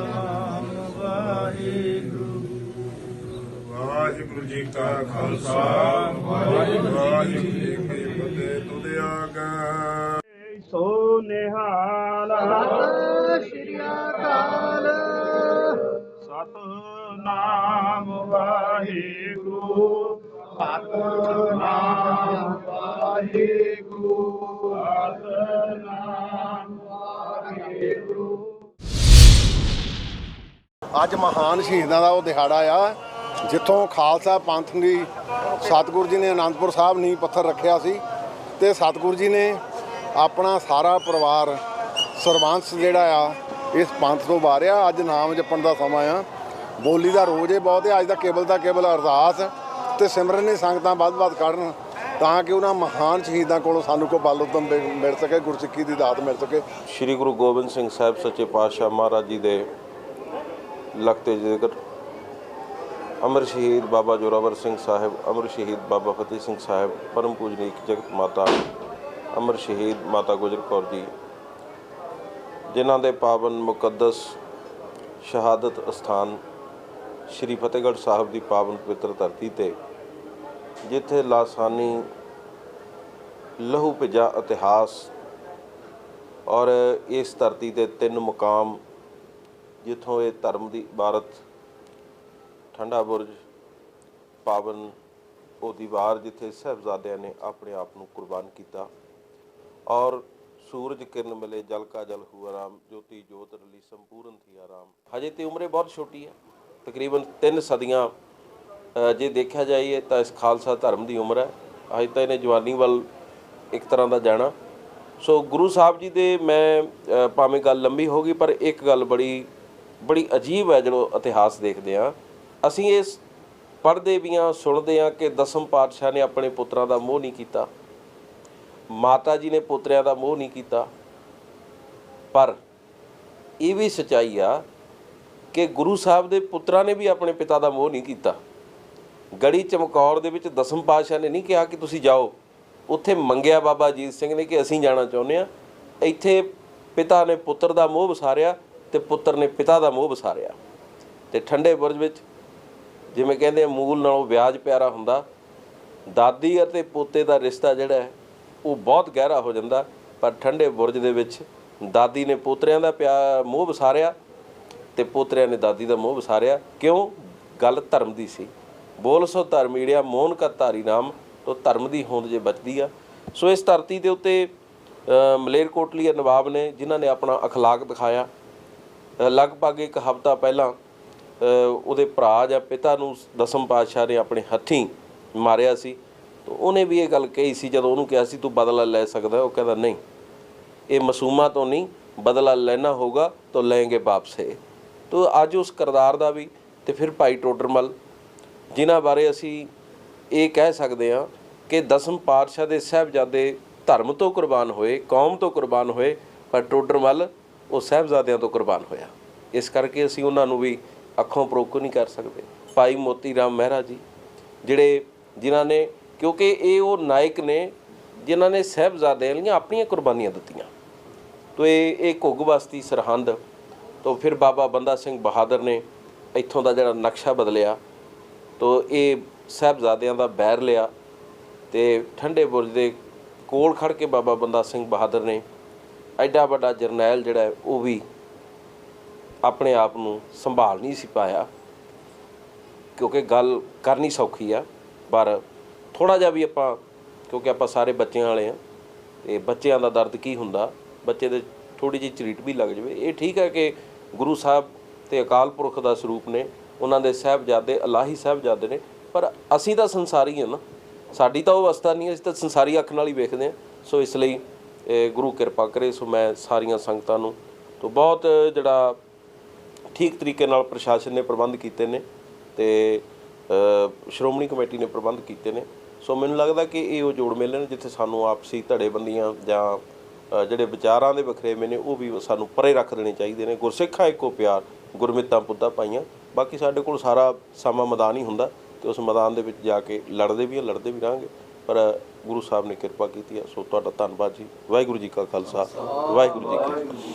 ਸਤਨਾਮ ਵਾਹਿਗੁਰੂ ਵਾਹਿਗੁਰੂ ਜੀ ਕਾ ਖਾਲਸਾ ਵਾਹਿਗੁਰੂ ਜੀ ਕੀ ਫਤਿਹ ਤੁਧ ਆਗਾ ਸੋ ਨਿਹਾਲ। ਸ਼੍ਰੀ ਅਕਾਲ। ਸਤਨਾਮ ਵਾਹਿਗੁਰੂ। ਸਤਨਾਮ ਵਾਹਿਗੁਰੂ। ਸਤਨਾਮ ਵਾਹਿਗੁਰੂ। ਅੱਜ ਮਹਾਨ ਸ਼ਹੀਦਾਂ ਦਾ ਉਹ ਦਿਹਾੜਾ ਆ, ਜਿੱਥੋਂ ਖਾਲਸਾ ਪੰਥ ਦੀ ਸਤਿਗੁਰੂ ਜੀ ਨੇ ਅਨੰਦਪੁਰ ਸਾਹਿਬ ਨੀਂਹ ਪੱਥਰ ਰੱਖਿਆ ਸੀ ਤੇ ਸਤਿਗੁਰੂ ਜੀ ਨੇ ਆਪਣਾ ਸਾਰਾ ਪਰਿਵਾਰ ਸਰਬੰਸ ਜਿਹੜਾ ਆ, ਇਸ ਪੰਥ ਤੋਂ ਵਾਰਿਆ। ਅੱਜ ਨਾਮ ਜਪਣ ਦਾ ਸਮਾਂ ਆ। ਬੋਲੀ ਦਾ ਰੋਜ਼ ਹੀ ਬਹੁਤ ਹੈ ਅੱਜ ਦਾ ਕੇਵਲ ਦਾ ਕੇਵਲ ਅਰਦਾਸ ਤੇ ਸਿਮਰਨ ਦੀ ਸੰਗਤਾਂ ਵੱਧ-ਵੱਧ ਕਰਨ ਤਾਂ ਕਿ ਉਹਨਾਂ ਮਹਾਨ ਸ਼ਹੀਦਾਂ ਕੋਲੋਂ ਸਾਨੂੰ ਕੋ ਬਲ ਉਦਮ ਮਿ- ਮਿਲ ਸਕੇ, ਗੁਰਸਿੱਖੀ ਦੀ ਦਾਤ ਮਿਲ ਸਕੇ। ਸ੍ਰੀ ਗੁਰੂ ਗੋਬਿੰਦ ਸਿੰਘ ਸਾਹਿਬ ਸੱਚੇ ਪਾਤਸ਼ਾਹ ਮਹਾਰਾਜ ਜੀ ਦੇ ਲਖਤੇ ਜ਼ਿਕਰ। ਅਮਰ ਸ਼ਹੀਦ ਬਾਬਾ ਜੋਰਾਵਰ ਸਿੰਘ ਸਾਹਿਬ, ਅਮਰ ਸ਼ਹੀਦ ਬਾਬਾ ਫਤਿਹ ਸਿੰਘ ਸਾਹਿਬ, ਪਰਮ ਪੂਜਨੀਕ ਜਗਤ ਮਾਤਾ, ਅਮਰ ਸ਼ਹੀਦ ਮਾਤਾ ਗੁਜਰ ਕੌਰ ਜੀ, ਜਿਨ੍ਹਾਂ ਦੇ ਪਾਵਨ ਮੁਕੱਦਸ ਸ਼ਹਾਦਤ ਅਸਥਾਨ ਸ੍ਰੀ ਫਤਿਹਗੜ੍ਹ ਸਾਹਿਬ ਦੀ ਪਾਵਨ ਪਵਿੱਤਰ ਧਰਤੀ ਤੇ, ਜਿੱਥੇ ਲਾਸਾਨੀ ਲਹੂ ਭਿੱਜਾ ਇਤਿਹਾਸ ਔਰ ਇਸ ਧਰਤੀ ਤੇ ਤਿੰਨ ਮੁਕਾਮ ਜਿੱਥੋਂ ਇਹ ਧਰਮ ਦੀ ਇਬਾਰਤ, ਠੰਡਾ ਬੁਰਜ, ਪਾਵਨ, ਉਹ ਦੀਵਾਰ ਜਿੱਥੇ ਸਹਿਬਜ਼ਾਦਿਆਂ ਨੇ ਆਪਣੇ ਆਪ ਨੂੰ ਕੁਰਬਾਨ ਕੀਤਾ ਔਰ ਸੂਰਜ ਕਿਰਨ ਮਿਲੇ, ਜਲ ਕਾ ਜਲ ਹੁਆ ਰਾਮ ਜੋਤੀ ਜੋਤ ਰਲੀ, ਸੰਪੂਰਨ ਥੀ ਆਰਾਮ। ਹਜੇ ਤੇ ਉਮਰੇ ਬਹੁਤ ਛੋਟੀ ਹੈ, ਤਕਰੀਬਨ 3 ਸਦੀਆਂ ਜੇ ਦੇਖਿਆ ਜਾਈਏ ਤਾਂ ਇਸ ਖਾਲਸਾ ਧਰਮ ਦੀ ਉਮਰ ਹੈ। ਹਜੇ ਤਾਂ ਇਹਨੇ ਜਵਾਨੀ ਵੱਲ ਇੱਕ ਤਰ੍ਹਾਂ ਦਾ ਜਾਣਾ। ਸੋ ਗੁਰੂ ਸਾਹਿਬ ਜੀ ਦੇ ਮੈਂ ਭਾਵੇਂ ਗੱਲ ਲੰਬੀ ਹੋ ਗਈ, ਪਰ ਇੱਕ ਗੱਲ ਬੜੀ ਬੜੀ ਅਜੀਬ ਹੈ ਜਦੋਂ ਇਤਿਹਾਸ ਦੇਖਦੇ ਆ ਅਸੀਂ ਇਸ ਪੜ੍ਹਦੇ ਵੀ ਹਾਂ, ਸੁਣਦੇ ਹਾਂ ਕਿ ਦਸਮ ਪਾਤਸ਼ਾਹ ਨੇ ਆਪਣੇ ਪੁੱਤਰਾਂ ਦਾ ਮੋਹ ਨਹੀਂ ਕੀਤਾ। ਮਾਤਾ ਜੀ ਨੇ ਪੁੱਤਰਿਆਂ ਦਾ ਮੋਹ ਨਹੀਂ ਕੀਤਾ। ਪਰ ਇਹ ਵੀ ਸਚਾਈ ਆ ਕਿ ਗੁਰੂ ਸਾਹਿਬ ਦੇ ਪੁੱਤਰਾਂ ਨੇ ਵੀ ਆਪਣੇ ਪਿਤਾ ਦਾ ਮੋਹ ਨਹੀਂ ਕੀਤਾ। ਗੜੀ ਚਮਕੌਰ ਦੇ ਵਿੱਚ ਦਸਮ ਪਾਤਸ਼ਾਹ ਨੇ ਨਹੀਂ ਕਿਹਾ ਕਿ ਤੁਸੀਂ ਜਾਓ। ਉੱਥੇ ਮੰਗਿਆ ਬਾਬਾ ਅਜੀਤ ਸਿੰਘ ਨੇ ਕਿ ਅਸੀਂ ਜਾਣਾ ਚਾਹੁੰਦੇ ਆ ਇੱਥੇ ਪਿਤਾ ਨੇ ਪੁੱਤਰ ਦਾ ਮੋਹ ਵਸਾਰਿਆ। ਤੇ ਪੁੱਤਰ ਨੇ ਪਿਤਾ ਦਾ ਮੋਹ ਵਸਾਰਿਆ ਤੇ ਠੰਡੇ ਬੁਰਜ ਵਿੱਚ ਜਿਵੇਂ ਕਹਿੰਦੇ ਆ ਮੂਲ ਨਾਲੋਂ ਵਿਆਜ ਪਿਆਰਾ ਹੁੰਦਾ ਦਾਦੀ ਅਤੇ ਪੋਤੇ ਦਾ ਰਿਸ਼ਤਾ ਜਿਹੜਾ ਹੈ ਉਹ ਬਹੁਤ ਗਹਿਰਾ ਹੋ ਜਾਂਦਾ ਪਰ ਠੰਡੇ ਬੁਰਜ ਦੇ ਵਿੱਚ ਦਾਦੀ ਨੇ ਪੋਤਰਿਆਂ ਦਾ ਪਿਆ ਮੋਹ ਵਸਾਰਿਆ ਤੇ ਪੋਤਰਿਆਂ ਨੇ ਦਾਦੀ ਦਾ ਮੋਹ ਵਸਾਰਿਆ ਕਿਉਂ ਗੱਲ ਧਰਮ ਦੀ ਸੀ ਬੋਲ ਸੋ ਧਰਮ ਈੜਿਆ ਮੋਹਨ ਕਾ ਧਾਰੀ ਨਾਮ ਤੋਂ ਧਰਮ ਦੀ ਹੋਂਦ ਜੇ ਬਚਦੀ ਆ ਸੋ ਇਸ ਧਰਤੀ ਦੇ ਉੱਤੇ ਅ, ਮਲੇਰਕੋਟਲੀਆ ਨਵਾਬ ਨੇ ਜਿਨ੍ਹਾਂ ਨੇ ਆਪਣਾ اخلاق ਦਿਖਾਇਆ ਅ, ਲਗਭਗ ਇੱਕ ਹਫ਼ਤਾ ਪਹਿਲਾਂ ਉਹਦੇ ਭਰਾ ਜਾਂ ਪਿਤਾ ਨੂੰ ਦਸਮ ਪਾਤਸ਼ਾਹ ਨੇ ਆਪਣੇ ਹੱਥੀਂ ਮਾਰਿਆ ਸੀ। ਤਾਂ ਉਹਨੇ ਵੀ ਇਹ ਗੱਲ ਕਹੀ ਸੀ, ਜਦੋਂ ਉਹਨੂੰ ਕਿਹਾ ਸੀ, ਤੂੰ ਬਦਲਾ ਲੈ ਸਕਦਾ ਉਹ ਕਹਿੰਦਾ, ਨਹੀਂ, ਇਹ ਮਾਸੂਮਾਂ ਤੋਂ ਨਹੀਂ, ਬਦਲਾ ਲੈਣਾ ਹੋਗਾ ਤਾਂ ਲੈਣਗੇ ਬਾਪ ਸੇ ਤੋ ਅੱਜ ਉਸ ਕਰਦਾਰ ਦਾ ਵੀ ਤੇ ਫਿਰ ਭਾਈ ਟੋਡਰਮਲ, ਜਿਨ੍ਹਾਂ ਬਾਰੇ ਅਸੀਂ ਇਹ ਕਹਿ ਸਕਦੇ ਹਾਂ ਕਿ ਦਸਮ ਪਾਤਸ਼ਾਹ ਦੇ ਸਾਹਿਬਜ਼ਾਦੇ ਧਰਮ ਤੋਂ ਕੁਰਬਾਨ ਹੋਏ, ਕੌਮ ਤੋਂ ਕੁਰਬਾਨ ਹੋਏ, ਪਰ ਟੋਡਰਮਲ ਉਹ ਸਾਹਿਬਜ਼ਾਦਿਆਂ ਤੋਂ ਕੁਰਬਾਨ ਹੋਇਆ। ਇਸ ਕਰਕੇ ਅਸੀਂ ਉਹਨਾਂ ਨੂੰ ਵੀ ਅੱਖੋਂ ਪਰੋਕੋ ਨਹੀਂ ਕਰ ਸਕਦੇ। ਭਾਈ ਮੋਤੀ ਰਾਮ ਮਹਿਰਾ ਜੀ, ਜਿਹੜੇ ਜਿਨ੍ਹਾਂ ਨੇ ਕਿਉਂਕਿ ਇਹ ਉਹ ਨਾਇਕ ਨੇ ਜਿਨ੍ਹਾਂ ਨੇ ਸਾਹਿਬਜ਼ਾਦਿਆਂ ਲਈ ਆਪਣੀਆਂ ਕੁਰਬਾਨੀਆਂ ਦਿੱਤੀਆਂ। ਤੋ ਇਹ ਇਹ ਘੁੱਗ ਬਸਤੀ ਸਰਹੰਦ ਤੋਂ ਫਿਰ ਬਾਬਾ ਬੰਦਾ ਸਿੰਘ ਬਹਾਦਰ ਨੇ ਇੱਥੋਂ ਦਾ ਜਿਹੜਾ ਨਕਸ਼ਾ ਬਦਲਿਆ। ਤੋ ਇਹ ਸਾਹਿਬਜ਼ਾਦਿਆਂ ਦਾ ਬੈਰ ਲਿਆ ਤੇ ਠੰਡੇ ਬੁਰਜ ਦੇ ਕੋਲ ਖੜ ਕੇ ਬਾਬਾ ਬੰਦਾ ਸਿੰਘ ਬਹਾਦਰ ਨੇ ਐਡਾ ਵੱਡਾ ਜਰਨੈਲ ਜਿਹੜਾ ਉਹ ਵੀ ਆਪਣੇ ਆਪ ਨੂੰ ਸੰਭਾਲ ਨਹੀਂ ਸੀ ਪਾਇਆ ਕਿਉਂਕਿ ਗੱਲ ਕਰਨੀ ਸੌਖੀ ਆ ਪਰ ਥੋੜਾ ਜਿਹਾ ਵੀ ਆਪਾਂ ਕਿਉਂਕਿ ਆਪਾਂ ਸਾਰੇ ਬੱਚਿਆਂ ਵਾਲੇ ਆ ਤੇ ਬੱਚਿਆਂ ਦਾ ਦਰਦ ਕੀ ਹੁੰਦਾ ਬੱਚੇ ਦੇ ਥੋੜੀ ਜਿਹੀ ਝਰੀਟ ਵੀ ਲੱਗ ਜਾਵੇ। ਇਹ ਠੀਕ ਹੈ ਕਿ ਗੁਰੂ ਸਾਹਿਬ ਤੇ ਅਕਾਲ ਪੁਰਖ ਦਾ ਸਰੂਪ ਨੇ ਉਹਨਾਂ ਦੇ ਸਾਹਿਬਜ਼ਾਦੇ ਅਲਾਹੀ ਸਾਹਿਬਜ਼ਾਦੇ ਨੇ ਪਰ ਅਸੀਂ ਤਾਂ ਸੰਸਾਰੀ ਹਾਂ ਨਾ ਸਾਡੀ ਤਾਂ ਉਹ ਅਵਸਥਾ ਨਹੀਂ ਹੈ, ਅਸੀਂ ਤਾਂ ਸੰਸਾਰੀ ਅੱਖ ਨਾਲ ਹੀ ਵੇਖਦੇ ਹਾਂ ਸੋ ਇਸ ਲਈ ਗੁਰੂ ਕਿਰਪਾ ਕਰੇ ਸੋ ਮੈਂ ਸਾਰੀਆਂ ਸੰਗਤਾਂ ਨੂੰ ਤੋਂ ਬਹੁਤ ਜਿਹੜਾ ਠੀਕ ਤਰੀਕੇ ਨਾਲ ਪ੍ਰਸ਼ਾਸਨ ਨੇ ਪ੍ਰਬੰਧ ਕੀਤੇ ਨੇ ਤੇ ਸ਼੍ਰੋਮਣੀ ਕਮੇਟੀ ਨੇ ਪ੍ਰਬੰਧ ਕੀਤੇ ਨੇ। ਸੋ ਮੈਨੂੰ ਲੱਗਦਾ ਕਿ ਇਹ ਉਹ ਜੋੜ ਮੇਲੇ ਨੇ ਜਿੱਥੇ ਸਾਨੂੰ ਆਪਸੀ ਧੜੇਬੰਦੀਆਂ ਜਾਂ ਜਿਹੜੇ ਵਿਚਾਰਾਂ ਦੇ ਵਖਰੇਵੇਂ ਨੇ ਉਹ ਵੀ ਸਾਨੂੰ ਪਰੇ ਰੱਖ ਦੇਣੇ ਚਾਹੀਦੇ ਨੇ। ਗੁਰਸਿੱਖਾਂ ਇੱਕੋ ਪਿਆਰ, ਗੁਰਮਿੱਤਾਂ ਪੁੱਤਾਂ ਪਾਈਆਂ ਬਾਕੀ ਸਾਡੇ ਕੋਲ ਸਾਰਾ ਸਮਾਂ ਮੈਦਾਨ ਹੀ ਹੁੰਦਾ ਤੇ ਉਸ ਮੈਦਾਨ ਦੇ ਵਿੱਚ ਜਾ ਕੇ ਲੜਦੇ ਵੀ ਆ, ਲੜਦੇ ਵੀ ਰਹਾਂਗੇ। ਪਰ ਗੁਰੂ ਸਾਹਿਬ ਨੇ ਕਿਰਪਾ ਕੀਤੀ ਹੈ। ਸੋ ਤੁਹਾਡਾ ਧੰਨਵਾਦ ਜੀ। ਵਾਹਿਗੁਰੂ ਜੀ ਕਾ ਖਾਲਸਾ। ਵਾਹਿਗੁਰੂ ਜੀ ਕੀ ਫਤਿਹ।